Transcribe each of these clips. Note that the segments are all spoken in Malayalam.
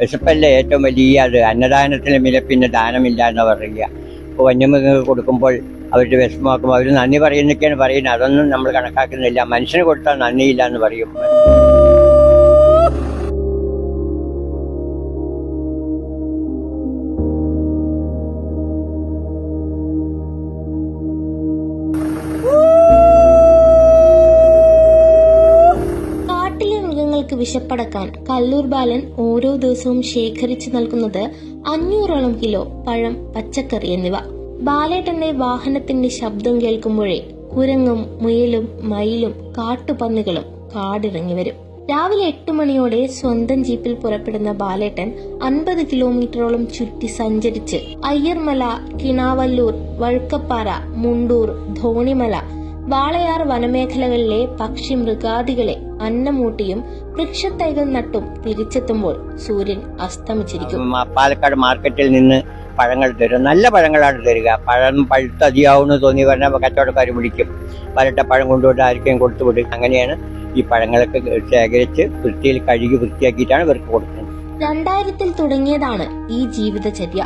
വിശപ്പല്ലേ ഏറ്റവും വലിയ അത്. അന്നദാനത്തിന് മില പിന്നെ ദാനമില്ല എന്ന് പറയുക. ഇപ്പോൾ വന്യമൃഗങ്ങൾക്ക് കൊടുക്കുമ്പോൾ അവരുടെ വിഷമമാക്കുമ്പോൾ അവർ നന്ദി പറയുന്നൊക്കെയാണ് പറയുന്നത്. അതൊന്നും നമ്മൾ കണക്കാക്കുന്നില്ല. മനുഷ്യന് കൊടുത്താൽ നന്ദിയില്ല എന്ന് പറയും. വിശപ്പടക്കാൻ കല്ലൂർ ബാലൻ ഓരോ ദിവസവും ശേഖരിച്ചു നൽകുന്നത് അഞ്ഞൂറോളം കിലോ പഴം പച്ചക്കറി എന്നിവ. ബാലേട്ടന്റെ വാഹനത്തിന്റെ ശബ്ദം കേൾക്കുമ്പോഴേ കുരങ്ങും മുയലും മയിലും കാട്ടുപന്നികളും കാടിറങ്ങി വരും. രാവിലെ എട്ട് മണിയോടെ സ്വന്തം ജീപ്പിൽ പുറപ്പെടുന്ന ബാലേട്ടൻ അൻപത് കിലോമീറ്ററോളം ചുറ്റി സഞ്ചരിച്ച് അയ്യർമല കിണാവല്ലൂർ വഴുക്കപ്പാറ മുണ്ടൂർ ധോണിമല വാളയാർ വനമേഖലകളിലെ പക്ഷി മൃഗാദികളെ അന്നമൂട്ടിയും വൃക്ഷത്തൈകൾ നട്ടും തിരിച്ചെത്തുമ്പോൾ സൂര്യൻ അസ്തമിച്ചിരിക്കും. പാലക്കാട് മാർക്കറ്റിൽ നിന്ന് പഴങ്ങൾ തരും. നല്ല പഴങ്ങളാണ് തരിക. പഴം പഴുത്തതിയാവുമെന്ന് തോന്നി പറഞ്ഞാൽ കച്ചവടക്കാർ വിളിക്കും. പരട്ട പഴം കൊണ്ടുപോയിട്ട് ആർക്കും കൊടുത്തു വിടും. അങ്ങനെയാണ് ഈ പഴങ്ങളൊക്കെ ശേഖരിച്ച് വൃത്തിയിൽ കഴുകി വൃത്തിയാക്കിയിട്ടാണ് ഇവർക്ക് കൊടുക്കുന്നത്. രണ്ടായിരത്തിൽ തുടങ്ങിയതാണ് ഈ ജീവിതചര്യ.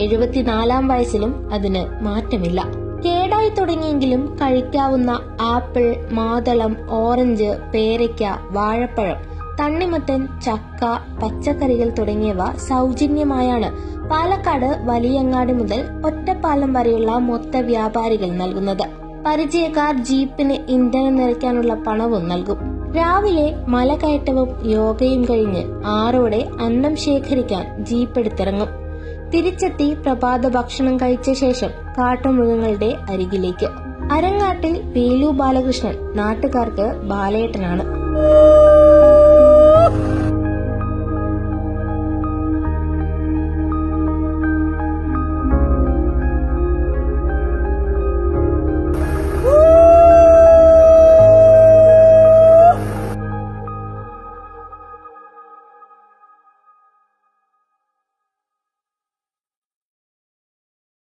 എഴുപത്തിനാലാം വയസ്സിലും അതിന് മാറ്റമില്ല. കേടായി തുടങ്ങിയെങ്കിലും കഴിക്കാവുന്ന ആപ്പിൾ മാതളം ഓറഞ്ച് പേരയ്ക്ക വാഴപ്പഴം തണ്ണിമത്തൻ ചക്ക പച്ചക്കറികൾ തുടങ്ങിയവ സൗജന്യമായാണ്. പാലക്കാട് വലിയങ്ങാടി മുതൽ ഒറ്റപ്പാലം വരെയുള്ള മൊത്ത വ്യാപാരികൾ നൽകുന്നത്. പരിചയക്കാർ ജീപ്പിന് ഇന്ധനം നിറയ്ക്കാനുള്ള പണവും നൽകും. രാവിലെ മലകയറ്റവും യോഗയും കഴിഞ്ഞ് ആറോടെ അന്നം ശേഖരിക്കാൻ ജീപ്പ് എടുത്തിറങ്ങും. തിരിച്ചെത്തി പ്രഭാത ഭക്ഷണം കഴിച്ച ശേഷം കാട്ടുമൃഗങ്ങളുടെ അരികിലേക്ക്. അരങ്ങാട്ടിൽ വേലു ബാലകൃഷ്ണൻ നാട്ടുകാർക്ക് ബാലേട്ടനാണ്.